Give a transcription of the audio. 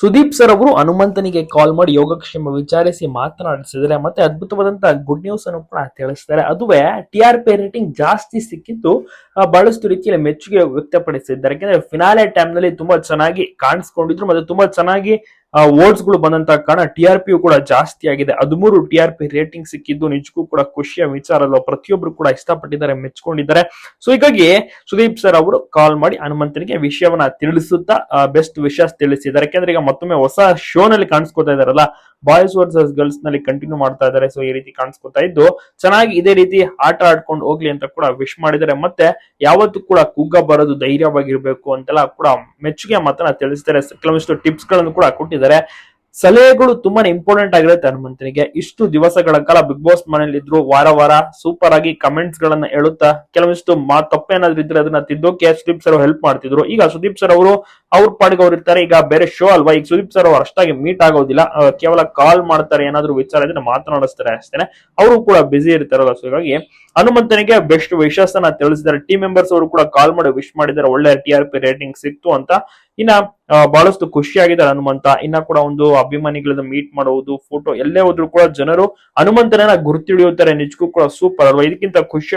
Sudeep sir ಅವರು ಹನುಮಂತನಿಗೆ ಕಾಲ್ ಮಾಡಿ ಯೋಗಕ್ಷೇಮ ವಿಚಾರಿಸಿ ಮಾತನಾಡಿಸಿದರೆ ಮತ್ತೆ ಅದ್ಭುತವಾದಂತಹ ಗುಡ್ ನ್ಯೂಸ್ ಅನ್ನು ಕೂಡ ತಿಳಿಸ್ತಾರೆ. ಅದುವೇ ಟಿ ಆರ್ ಪಿ ರೇಟಿಂಗ್ ಜಾಸ್ತಿ ಸಿಕ್ಕಿದ್ದು ಬಹಳಷ್ಟು ರೀತಿಯಲ್ಲಿ ಮೆಚ್ಚುಗೆ ವ್ಯಕ್ತಪಡಿಸಿದ್ದಾರೆ. ಯಾಕಂದ್ರೆ ಫಿನಾಲೆ ಟೈಮ್ನಲ್ಲಿ ತುಂಬಾ ಚೆನ್ನಾಗಿ ಕಾಣಿಸ್ಕೊಂಡಿದ್ರು ಮತ್ತೆ ತುಂಬಾ ಚೆನ್ನಾಗಿ ವರ್ಡ್ಸ್ಗಳು ಬಂದಂತ ಕಾರಣ ಟಿ ಆರ್ ಪಿ ಕೂಡ ಜಾಸ್ತಿ ಆಗಿದೆ. ಹದಿಮೂರು ಟಿ ಆರ್ ಪಿ ರೇಟಿಂಗ್ ಸಿಕ್ಕಿದ್ದು ನಿಜಕ್ಕೂ ಕೂಡ ಖುಷಿಯ ವಿಚಾರ ಅಲ್ವಾ? ಪ್ರತಿಯೊಬ್ರು ಕೂಡ ಇಷ್ಟಪಟ್ಟಿದ್ದಾರೆ, ಮೆಚ್ಕೊಂಡಿದ್ದಾರೆ. ಸೊ ಹೀಗಾಗಿ ಸುದೀಪ್ ಸರ್ ಅವರು ಕಾಲ್ ಮಾಡಿ ಹನುಮಂತನಿಗೆ ವಿಷಯವನ್ನ ತಿಳಿಸುತ್ತಾ ಬೆಸ್ಟ್ ವಿಷಯ ತಿಳಿಸಿದ್ದಾರೆ. ಯಾಕಂದ್ರೆ ಈಗ ಮತ್ತೊಮ್ಮೆ ಹೊಸ ಶೋ ನಲ್ಲಿ ಕಾಣಿಸ್ಕೊತಾ ಇದಾರಲ್ಲ ಬಾಯ್ಸ್ ವರ್ಸಸ್ ಗರ್ಲ್ಸ್ನಲ್ಲಿ ಕಂಟಿನ್ಯೂ ಮಾಡ್ತಾ ಇದ್ದಾರೆ. ಸೊ ಈ ರೀತಿ ಕಾಣಿಸ್ಕೊತಾ ಇದ್ದು, ಚೆನ್ನಾಗಿ ಇದೇ ರೀತಿ ಆಟ ಆಡ್ಕೊಂಡು ಹೋಗ್ಲಿ ಅಂತ ಕೂಡ ವಿಶ್ ಮಾಡಿದ್ದಾರೆ. ಮತ್ತೆ ಯಾವತ್ತೂ ಕೂಡ ಕುಗ್ಗ ಬರೋದು ಧೈರ್ಯವಾಗಿರ್ಬೇಕು ಅಂತೆಲ್ಲ ಕೂಡ ಮೆಚ್ಚುಗೆ ಮಾತ್ರ ತಿಳಿಸ್ತಾರೆ. ಕೆಲವಷ್ಟು ಟಿಪ್ಸ್ಗಳನ್ನು ಕೂಡ ಕೊಟ್ಟಿದ್ದಾರೆ. ಸಲಹೆಗಳು ತುಂಬಾನೇ ಇಂಪಾರ್ಟೆಂಟ್ ಆಗಿರುತ್ತೆ ಹನುಮಂತನಿಗೆ. ಇಷ್ಟು ದಿವಸಗಳ ಕಾಲ ಬಿಗ್ ಬಾಸ್ ಮನೇಲಿ ಇದ್ರು, ವಾರ ವಾರ ಸೂಪರ್ ಆಗಿ ಕಮೆಂಟ್ಸ್ ಗಳನ್ನ ಹೇಳುತ್ತಾ, ಕೆಲವೊಂದಿಷ್ಟು ಮಾ ತಪ್ಪೇನಾದ್ರೂ ಇದ್ರೆ ಅದನ್ನ ತಿದ್ದೋಕೆ ಸುದೀಪ್ ಸರ್ ಹೆಲ್ಪ್ ಮಾಡ್ತಿದ್ರು. ಈಗ ಸುದೀಪ್ ಸರ್ ಅವರು ಅವ್ರ ಪಾಡಿಗೆ ಅವ್ರು ಇರ್ತಾರೆ, ಈಗ ಬೇರೆ ಶೋ ಅಲ್ವಾ? ಈಗ ಸುದೀಪ್ ಸರ್ ಅವ್ರು ಅಷ್ಟಾಗಿ ಮೀಟ್ ಆಗೋದಿಲ್ಲ ಕೇವಲ ಕಾಲ್ ಮಾಡ್ತಾರೆ, ಏನಾದ್ರು ವಿಚಾರ ಇದ್ರೆ ಮಾತನಾಡಿಸ್ತಾರೆ ಅಷ್ಟೇನೆ. ಅವರು ಕೂಡ ಬಿಸಿ ಇರ್ತಾರಲ್ಲ ಸೊ ಹೀಗಾಗಿ ಹನುಮಂತನಿಗೆ ಬೆಸ್ಟ್ ವಿಶಸ್ ಅನ್ನ ತಿಳಿಸಿದ್ದಾರೆ. ಟೀಮ್ ಮೆಂಬರ್ಸ್ ಅವರು ಕೂಡ ಕಾಲ್ ಮಾಡಿ ವಿಶ್ ಮಾಡಿದ್ದಾರೆ, ಒಳ್ಳೆ ಟಿ ರೇಟಿಂಗ್ ಸಿಕ್ತು ಅಂತ. ಇನ್ನ ಬಹಳಷ್ಟು ಖುಷಿಯಾಗಿದ್ದಾರೆ ಹನುಮಂತ. ಇನ್ನ ಕೂಡ ಒಂದು ಅಭಿಮಾನಿಗಳನ್ನ ಮೀಟ್ ಮಾಡುವುದು ಫೋಟೋ ಎಲ್ಲೇ ಹೋದ್ರು ಕೂಡ ಜನರು ಹನುಮಂತನನ್ನ ಗುರುತಿಡಿಯುತ್ತಾರೆ ನಿಜಕ್ಕೂ ಕೂಡ ಸೂಪರ್ ಅಲ್ವಾ? ಇದಕ್ಕಿಂತ ಖುಷಿ